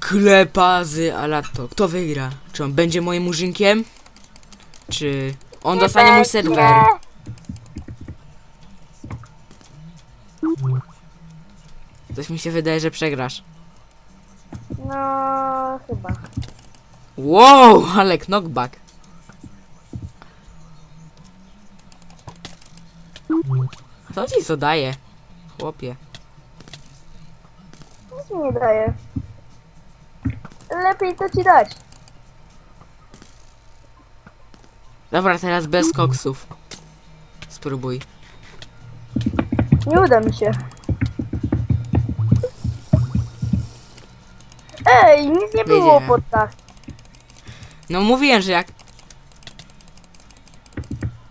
Klepazy, a lato. Kto wygra? Czy on będzie moim murzynkiem? Czy on Nie dostanie mój serwer? Coś mi się wydaje, że przegrasz. No, chyba. Wow, ale knockback. Kto ci co daje? Chłopie. Nic mi nie daje. Lepiej to ci dać. Dobra, teraz bez koksów. Spróbuj. Nie uda mi się. Ej, nic nie było Wiedziałem. pod tak. No mówiłem, że jak...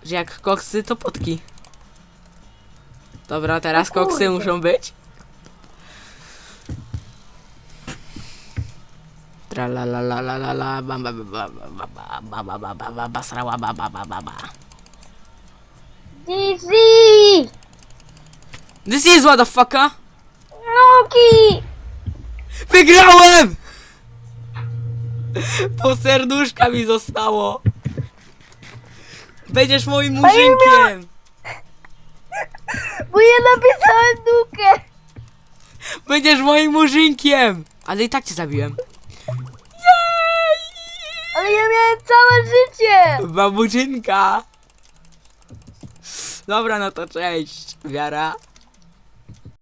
Że jak koksy, to potki. Dobra, teraz O koksy muszą być. Tralalalala, ba ba ba ba ba ba ba ba ba ba ba basrała ba ba ba ba ba. GG! This is what the fucker! Noki! Wygrałem! Po serduszka mi zostało. Będziesz moim murzynkiem! Bo ja napisałem nukę! Będziesz moim murzynkiem! Ale i tak cię zabiłem. Ale ja miałem całe życie! Babuczynka! Dobra, no to cześć, wiara.